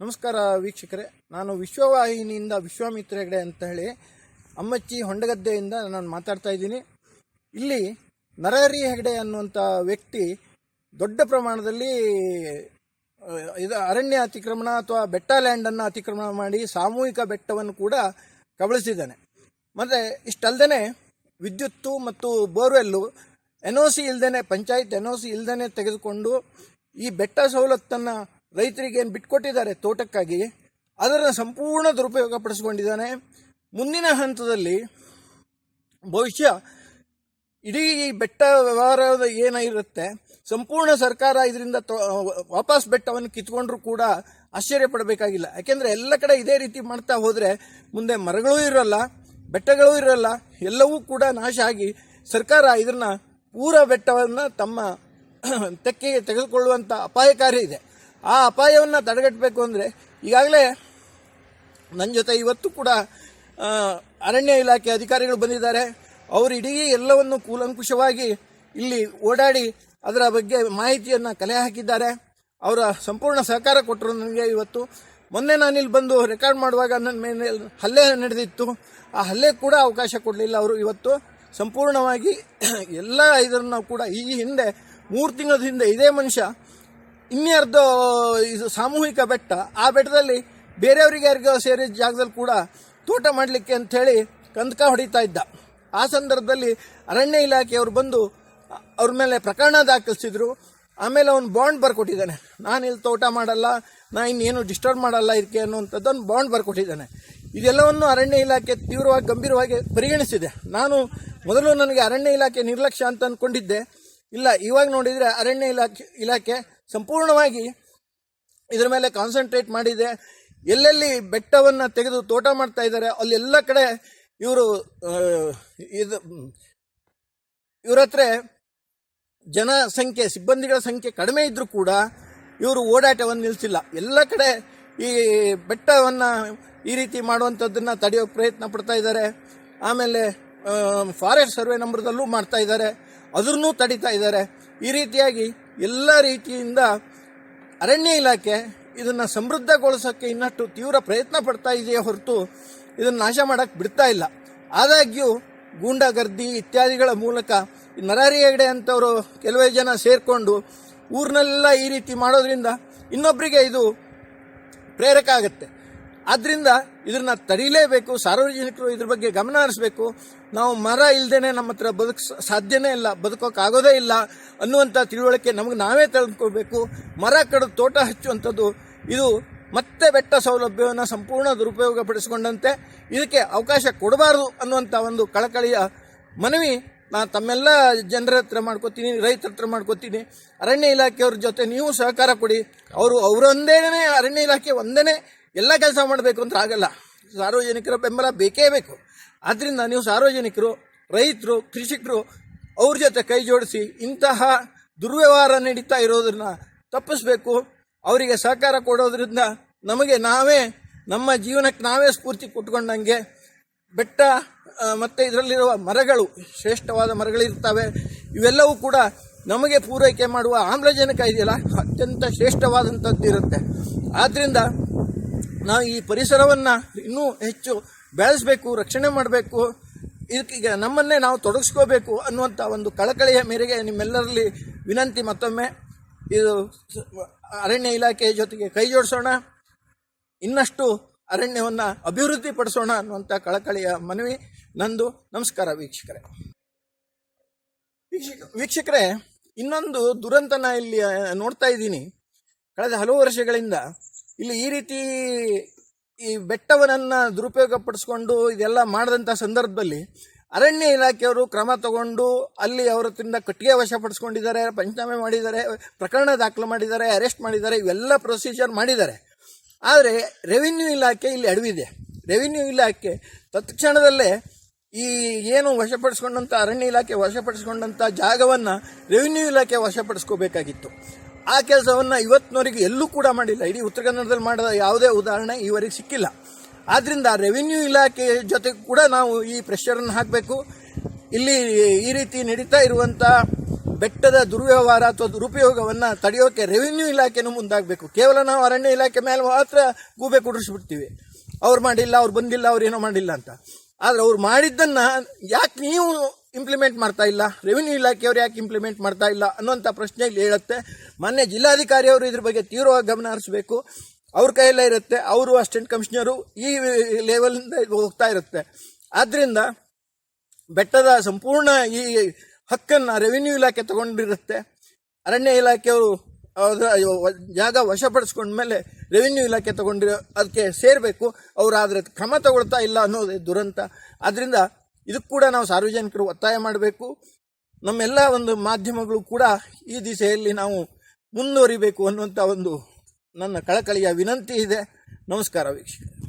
ನಮಸ್ಕಾರ ವೀಕ್ಷಕರೇ. ನಾನು ವಿಶ್ವವಾಹಿನಿಯಿಂದ ವಿಶ್ವಾಮಿತ್ರ ಹೆಗಡೆ ಅಂತ ಹೇಳಿ ಅಮ್ಮಚ್ಚಿ ಹೊಂಡಗದ್ದೆಯಿಂದ ನಾನು ಮಾತಾಡ್ತಾ ಇದ್ದೀನಿ. ಇಲ್ಲಿ ನರಹರಿ ಹೆಗಡೆ ಅನ್ನುವಂಥ ವ್ಯಕ್ತಿ ದೊಡ್ಡ ಪ್ರಮಾಣದಲ್ಲಿ ಇದು ಅರಣ್ಯ ಅತಿಕ್ರಮಣ ಅಥವಾ ಬೆಟ್ಟ ಲ್ಯಾಂಡನ್ನು ಅತಿಕ್ರಮಣ ಮಾಡಿ ಸಾಮೂಹಿಕ ಬೆಟ್ಟವನ್ನು ಕೂಡ ಕಬಳಿಸಿದ್ದಾನೆ. ಮತ್ತು ಇಷ್ಟಲ್ದೇ ವಿದ್ಯುತ್ತು ಮತ್ತು ಬೋರ್ವೆಲ್ಲು ಎನ್ ಒ ಸಿ ಇಲ್ದೇ ಪಂಚಾಯತ್ ಎನ್ ಒ ಸಿ ಇಲ್ದೇ ತೆಗೆದುಕೊಂಡು ಈ ಬೆಟ್ಟ ಸವಲತ್ತನ್ನು ರೈತರಿಗೆ ಏನು ಬಿಟ್ಕೊಟ್ಟಿದ್ದಾರೆ ತೋಟಕ್ಕಾಗಿ ಅದರ ಸಂಪೂರ್ಣ ದುರುಪಯೋಗ ಪಡಿಸ್ಕೊಂಡಿದ್ದಾನೆ ಮುಂದಿನ ಹಂತದಲ್ಲಿ ಭವಿಷ್ಯ ಇಡೀ ಈ ಬೆಟ್ಟ ವ್ಯವಹಾರದ ಏನಿರುತ್ತೆ ಸಂಪೂರ್ಣ ಸರ್ಕಾರ ಇದರಿಂದ ವಾಪಸ್ ಬೆಟ್ಟವನ್ನು ಕಿತ್ಕೊಂಡ್ರೂ ಕೂಡ ಆಶ್ಚರ್ಯ ಪಡಬೇಕಾಗಿಲ್ಲ. ಯಾಕೆಂದರೆ ಎಲ್ಲ ಕಡೆ ಇದೇ ರೀತಿ ಮಾಡ್ತಾ ಹೋದರೆ ಮುಂದೆ ಮರಗಳೂ ಇರಲ್ಲ, ಬೆಟ್ಟಗಳೂ ಇರಲ್ಲ, ಎಲ್ಲವೂ ಕೂಡ ನಾಶ ಆಗಿ ಸರ್ಕಾರ ಇದನ್ನ ಪೂರ ಬೆಟ್ಟವನ್ನು ತಮ್ಮ ತೆಕ್ಕೆಗೆ ತೆಗೆದುಕೊಳ್ಳುವಂಥ ಅಪಾಯಕಾರಿ ಇದೆ. ಆ ಅಪಾಯವನ್ನು ತಡೆಗಟ್ಟಬೇಕು ಅಂದರೆ ಈಗಾಗಲೇ ನನ್ನ ಜೊತೆ ಇವತ್ತು ಕೂಡ ಅರಣ್ಯ ಇಲಾಖೆ ಅಧಿಕಾರಿಗಳು ಬಂದಿದ್ದಾರೆ. ಅವರು ಇಡೀ ಎಲ್ಲವನ್ನು ಕೂಲಂಕುಷವಾಗಿ ಇಲ್ಲಿ ಓಡಾಡಿ ಅದರ ಬಗ್ಗೆ ಮಾಹಿತಿಯನ್ನು ಕಲೆ ಹಾಕಿದ್ದಾರೆ. ಅವರ ಸಂಪೂರ್ಣ ಸಹಕಾರ ಕೊಟ್ಟರು ನನಗೆ ಇವತ್ತು. ಮೊನ್ನೆ ನಾನು ಇಲ್ಲಿ ಬಂದು ರೆಕಾರ್ಡ್ ಮಾಡುವಾಗ ನನ್ನ ಮೇಲೆ ಹಲ್ಲೆ ನಡೆದಿತ್ತು. ಆ ಹಲ್ಲೆ ಕೂಡ ಅವಕಾಶ ಕೊಡಲಿಲ್ಲ ಅವರು ಇವತ್ತು. ಸಂಪೂರ್ಣವಾಗಿ ಎಲ್ಲ ಇದನ್ನು ಕೂಡ ಈ ಹಿಂದೆ, ಮೂರು ತಿಂಗಳ ಹಿಂದೆ ಇದೇ ಮನುಷ್ಯ ಇನ್ಯಾರ್ದ ಇದು ಸಾಮೂಹಿಕ ಬೆಟ್ಟ, ಆ ಬೆಟ್ಟದಲ್ಲಿ ಬೇರೆಯವರಿಗೆ ಯಾರಿಗೋ ಸೇರಿದ ಜಾಗದಲ್ಲಿ ಕೂಡ ತೋಟ ಮಾಡಲಿಕ್ಕೆ ಅಂಥೇಳಿ ಕಂದಕ ಹೊಡಿತಾ ಇದ್ದ. ಆ ಸಂದರ್ಭದಲ್ಲಿ ಅರಣ್ಯ ಇಲಾಖೆಯವರು ಬಂದು ಅವ್ರ ಮೇಲೆ ಪ್ರಕರಣ ದಾಖಲಿಸಿದ್ರು. ಆಮೇಲೆ ಅವನು ಬಾಂಡ್ ಬರ್ಕೊಟ್ಟಿದ್ದಾನೆ. ನಾನು ಇಲ್ಲಿ ತೋಟ ಮಾಡಲ್ಲ, ನಾ ಇನ್ನೇನು ಡಿಸ್ಟರ್ಬ್ ಮಾಡಲ್ಲ ಇದಕ್ಕೆ ಅನ್ನುವಂಥದ್ದನ್ನು ಬಾಂಡ್ ಬರ್ಕೊಟ್ಟಿದ್ದಾನೆ. ಇದೆಲ್ಲವನ್ನು ಅರಣ್ಯ ಇಲಾಖೆ ತೀವ್ರವಾಗಿ, ಗಂಭೀರವಾಗಿ ಪರಿಗಣಿಸಿದೆ. ನಾನು ಮೊದಲು ನನಗೆ ಅರಣ್ಯ ಇಲಾಖೆ ನಿರ್ಲಕ್ಷ್ಯ ಅಂತ ಅಂದ್ಕೊಂಡಿದ್ದೆ ಇಲ್ಲ, ಇವಾಗ ನೋಡಿದರೆ ಅರಣ್ಯ ಇಲಾಖೆ ಇಲಾಖೆ ಸಂಪೂರ್ಣವಾಗಿ ಇದರ ಮೇಲೆ ಕಾನ್ಸಂಟ್ರೇಟ್ ಮಾಡಿದೆ. ಎಲ್ಲೆಲ್ಲಿ ಬೆಟ್ಟವನ್ನು ತೆಗೆದು ತೋಟ ಮಾಡ್ತಾ ಇದ್ದಾರೆ ಅಲ್ಲೆಲ್ಲ ಕಡೆ ಇವರು ಇದು, ಇವ್ರ ಹತ್ರ ಜನಸಂಖ್ಯೆ, ಸಿಬ್ಬಂದಿಗಳ ಸಂಖ್ಯೆ ಕಡಿಮೆ ಇದ್ದರೂ ಕೂಡ ಇವರು ಓಡಾಟವನ್ನು ನಿಲ್ಲಿಸಿಲ್ಲ ಎಲ್ಲ ಕಡೆ ಈ ಬೆಟ್ಟವನ್ನು ಈ ರೀತಿ ಮಾಡುವಂಥದ್ದನ್ನು ತಡೆಯೋ ಪ್ರಯತ್ನ ಪಡ್ತಾ ಇದ್ದಾರೆ ಆಮೇಲೆ ಫಾರೆಸ್ಟ್ ಸರ್ವೆ ನಂಬರ್ದಲ್ಲೂ ಮಾಡ್ತಾ ಇದ್ದಾರೆ ಅದನ್ನೂ ತಡಿತಾ ಇದ್ದಾರೆ ಈ ರೀತಿಯಾಗಿ ಎಲ್ಲ ರೀತಿಯಿಂದ ಅರಣ್ಯ ಇಲಾಖೆ ಇದನ್ನು ಸಮೃದ್ಧಗೊಳಿಸೋಕ್ಕೆ ಇನ್ನಷ್ಟು ತೀವ್ರ ಪ್ರಯತ್ನ ಪಡ್ತಾ ಇದೆಯೇ ಹೊರತು ಇದನ್ನು ನಾಶ ಮಾಡೋಕ್ಕೆ ಬಿಡ್ತಾ ಇಲ್ಲ. ಆದಾಗ್ಯೂ ಗೂಂಡಾಗರ್ದಿ ಇತ್ಯಾದಿಗಳ ಮೂಲಕ ನರಹರಿ ಹೆಗಡೆ ಅಂತವರು ಕೆಲವೇ ಜನ ಸೇರಿಕೊಂಡು ಊರಿನೆಲ್ಲ ಈ ರೀತಿ ಮಾಡೋದ್ರಿಂದ ಇನ್ನೊಬ್ಬರಿಗೆ ಇದು ಪ್ರೇರಕ ಆಗುತ್ತೆ. ಆದ್ದರಿಂದ ಇದನ್ನ ತಡೀಲೇಬೇಕು, ಸಾರ್ವಜನಿಕರು ಇದ್ರ ಬಗ್ಗೆ ಗಮನ ಹರಿಸಬೇಕು. ನಾವು ಮರ ಇಲ್ದೇನೆ ನಮ್ಮ ಹತ್ರ ಬದುಕ್ ಸಾಧ್ಯನೇ ಇಲ್ಲ, ಬದುಕೋಕ್ಕಾಗೋದೇ ಇಲ್ಲ ಅನ್ನುವಂಥ ತಿಳುವಳಿಕೆ ನಮಗೆ ನಾವೇ ತಿಳ್ಕೊಬೇಕು ಮರ ಕಡಿದು ತೋಟ ಹಚ್ಚುವಂಥದ್ದು, ಇದು ಮತ್ತೆ ಬೆಟ್ಟ ಸೌಲಭ್ಯವನ್ನು ಸಂಪೂರ್ಣ ದುರುಪಯೋಗ ಪಡಿಸಿಕೊಂಡಂತೆ ಇದಕ್ಕೆ ಅವಕಾಶ ಕೊಡಬಾರದು ಅನ್ನುವಂಥ ಒಂದು ಕಳಕಳಿಯ ಮನವಿ ನಾನು ತಮ್ಮೆಲ್ಲ ಜನರ ಹತ್ರ ಮಾಡ್ಕೋತೀನಿ, ರೈತರ ಹತ್ರ ಮಾಡ್ಕೋತೀನಿ. ಅರಣ್ಯ ಇಲಾಖೆಯವ್ರ ಜೊತೆ ನೀವು ಸಹಕಾರ ಕೊಡಿ. ಅವರು ಅವರೊಂದೇನೆ ಅರಣ್ಯ ಇಲಾಖೆ ಒಂದೇ ಎಲ್ಲ ಕೆಲಸ ಮಾಡಬೇಕು ಅಂತ ಆಗಲ್ಲ. ಸಾರ್ವಜನಿಕರ ಬೆಂಬಲ ಬೇಕೇ ಬೇಕು. ಆದ್ದರಿಂದ ನೀವು ಸಾರ್ವಜನಿಕರು, ರೈತರು, ಕೃಷಿಕರು, ಅವ್ರ ಜೊತೆ ಕೈ ಜೋಡಿಸಿ ಇಂತಹ ದುರ್ವ್ಯವಹಾರ ನಡೀತಾ ಇರೋದನ್ನ ತಪ್ಪಿಸ್ಬೇಕು. ಅವರಿಗೆ ಸಹಕಾರ ಕೊಡೋದ್ರಿಂದ ನಮಗೆ ನಾವೇ, ನಮ್ಮ ಜೀವನಕ್ಕೆ ನಾವೇ ಸ್ಫೂರ್ತಿ ಕೊಟ್ಕೊಂಡಂಗೆ ಬೆಟ್ಟ ಮತ್ತು ಇದರಲ್ಲಿರುವ ಮರಗಳು, ಶ್ರೇಷ್ಠವಾದ ಮರಗಳಿರ್ತವೆ. ಇವೆಲ್ಲವೂ ಕೂಡ ನಮಗೆ ಪೂರೈಕೆ ಮಾಡುವ ಆಮ್ಲಜನಕ ಇದೆಯಲ್ಲ, ಅತ್ಯಂತ ಶ್ರೇಷ್ಠವಾದಂಥದ್ದು ಇರುತ್ತೆ ಆದ್ದರಿಂದ ನಾವು ಈ ಪರಿಸರವನ್ನು ಇನ್ನೂ ಹೆಚ್ಚು ಬೆಳೆಸಬೇಕು, ರಕ್ಷಣೆ ಮಾಡಬೇಕು ಇದಕ್ಕೀಗ ನಮ್ಮನ್ನೇ ನಾವು ತೊಡಗಿಸ್ಕೋಬೇಕು ಅನ್ನುವಂಥ ಒಂದು ಕಳಕಳಿಯ ಮೇರೆಗೆ ನಿಮ್ಮೆಲ್ಲರಲ್ಲಿ ವಿನಂತಿ ಮತ್ತೊಮ್ಮೆ. ಇದು ಅರಣ್ಯ ಇಲಾಖೆಯ ಜೊತೆಗೆ ಕೈ ಜೋಡಿಸೋಣ. ಇನ್ನಷ್ಟು ಅರಣ್ಯವನ್ನು ಅಭಿವೃದ್ಧಿ ಪಡಿಸೋಣ ಅನ್ನುವಂಥ ಕಳಕಳಿಯ ಮನವಿ. ನಂದು ನಮಸ್ಕಾರ ವೀಕ್ಷಕರೇ. ವೀಕ್ಷಕ ವೀಕ್ಷಕರೇ, ಇನ್ನೊಂದು ದುರಂತನ ಇಲ್ಲಿ ನೋಡ್ತಾ ಇದ್ದೀನಿ. ಕಳೆದ ಹಲವು ವರ್ಷಗಳಿಂದ ಇಲ್ಲಿ ಈ ರೀತಿ ಈ ಬೆಟ್ಟವನನ್ನು ದುರುಪಯೋಗ ಪಡಿಸ್ಕೊಂಡು ಇದೆಲ್ಲ ಮಾಡಿದಂಥ ಸಂದರ್ಭದಲ್ಲಿ ಅರಣ್ಯ ಇಲಾಖೆಯವರು ಕ್ರಮ ತಗೊಂಡು ಅಲ್ಲಿ ಅವರ ತಿಂದ ಕಟ್ಟಿಗೆ ವಶಪಡಿಸ್ಕೊಂಡಿದ್ದಾರೆ ಪಂಚನಾಮೆ ಮಾಡಿದ್ದಾರೆ, ಪ್ರಕರಣ ದಾಖಲು ಮಾಡಿದ್ದಾರೆ ಅರೆಸ್ಟ್ ಮಾಡಿದ್ದಾರೆ, ಇವೆಲ್ಲ ಪ್ರೊಸೀಜರ್ ಮಾಡಿದ್ದಾರೆ. ಆದರೆ ರೆವಿನ್ಯೂ ಇಲಾಖೆ ಇಲ್ಲಿ ಅಡವಿದೆ. ರೆವಿನ್ಯೂ ಇಲಾಖೆ ತತ್ಕ್ಷಣದಲ್ಲೇ ಈ ಏನು ವಶಪಡಿಸ್ಕೊಂಡಂಥ ಅರಣ್ಯ ಇಲಾಖೆ ವಶಪಡಿಸ್ಕೊಂಡಂಥ ಜಾಗವನ್ನು ರೆವಿನ್ಯೂ ಇಲಾಖೆ ವಶಪಡಿಸ್ಕೋಬೇಕಾಗಿತ್ತು ಆ ಕೆಲಸವನ್ನು ಇವತ್ತಿನವರೆಗೆ ಎಲ್ಲೂ ಕೂಡ ಮಾಡಿಲ್ಲ. ಇಡೀ ಉತ್ತರ ಕನ್ನಡದಲ್ಲಿ ಮಾಡಿದ ಯಾವುದೇ ಉದಾಹರಣೆ ಈವರೆಗೆ ಸಿಕ್ಕಿಲ್ಲ. ಆದ್ದರಿಂದ ರೆವಿನ್ಯೂ ಇಲಾಖೆ ಜೊತೆ ಕೂಡ ನಾವು ಈ ಪ್ರೆಷರನ್ನು ಹಾಕಬೇಕು. ಇಲ್ಲಿ ಈ ರೀತಿ ನಡೀತಾ ಇರುವಂಥ ಬೆಟ್ಟದ ದುರ್ವ್ಯವಹಾರ ಅಥವಾ ದುರುಪಯೋಗವನ್ನು ತಡೆಯೋಕೆ ರೆವಿನ್ಯೂ ಇಲಾಖೆನೂ ಮುಂದಾಗಬೇಕು. ಕೇವಲ ನಾವು ಅರಣ್ಯ ಇಲಾಖೆ ಮೇಲೆ ಮಾತ್ರ ಗೂಬೆ ಕುಡಿಸ್ಬಿಡ್ತೀವಿ. ಅವ್ರು ಮಾಡಿಲ್ಲ, ಅವ್ರು ಬಂದಿಲ್ಲ, ಅವ್ರು ಏನೋ ಮಾಡಿಲ್ಲ ಅಂತ. ಆದರೆ ಅವ್ರು ಮಾಡಿದ್ದನ್ನು ಯಾಕೆ ನೀವು ಇಂಪ್ಲಿಮೆಂಟ್ ಮಾಡ್ತಾ ಇಲ್ಲ? ರೆವಿನ್ಯೂ ಇಲಾಖೆಯವರು ಯಾಕೆ ಇಂಪ್ಲಿಮೆಂಟ್ ಮಾಡ್ತಾ ಇಲ್ಲ ಅನ್ನೋಂಥ ಪ್ರಶ್ನೆ ಇಲ್ಲಿ ಹೇಳುತ್ತೆ. ಮಾನ್ಯ ಜಿಲ್ಲಾಧಿಕಾರಿಯವರು ಇದ್ರ ಬಗ್ಗೆ ತೀವ್ರವಾಗಿ ಗಮನ ಹರಿಸಬೇಕು. ಅವ್ರ ಕೈಯಲ್ಲೇ ಇರುತ್ತೆ. ಅವರು ಅಸಿಸ್ಟೆಂಟ್ ಕಮಿಷನರು ಈ ಲೆವೆಲಿಂದ ಹೋಗ್ತಾ ಇರುತ್ತೆ. ಆದ್ದರಿಂದ ಬೆಟ್ಟದ ಸಂಪೂರ್ಣ ಈ ಹಕ್ಕನ್ನು ರೆವಿನ್ಯೂ ಇಲಾಖೆ ತಗೊಂಡಿರುತ್ತೆ. ಅರಣ್ಯ ಇಲಾಖೆಯವರು ಜಾಗ ವಶಪಡಿಸ್ಕೊಂಡ್ಮೇಲೆ ರೆವಿನ್ಯೂ ಇಲಾಖೆ ತಗೊಂಡಿರೋ ಅದಕ್ಕೆ ಸೇರಬೇಕು. ಅವರು ಆದರೆ ಕ್ರಮ ತಗೊಳ್ತಾ ಇಲ್ಲ ಅನ್ನೋದೇ ದುರಂತ. ಆದ್ದರಿಂದ ಇದಕ್ಕೆ ಕೂಡ ನಾವು ಸಾರ್ವಜನಿಕರು ಒತ್ತಾಯ ಮಾಡಬೇಕು. ನಮ್ಮೆಲ್ಲ ಒಂದು ಮಾಧ್ಯಮಗಳು ಕೂಡ ಈ ದಿಸೆಯಲ್ಲಿ ನಾವು ಮುಂದುವರಿಬೇಕು ಅನ್ನುವಂಥ ಒಂದು ನನ್ನ ಕಳಕಳಿಯ ವಿನಂತಿ ಇದೆ. ನಮಸ್ಕಾರ ವೀಕ್ಷಕ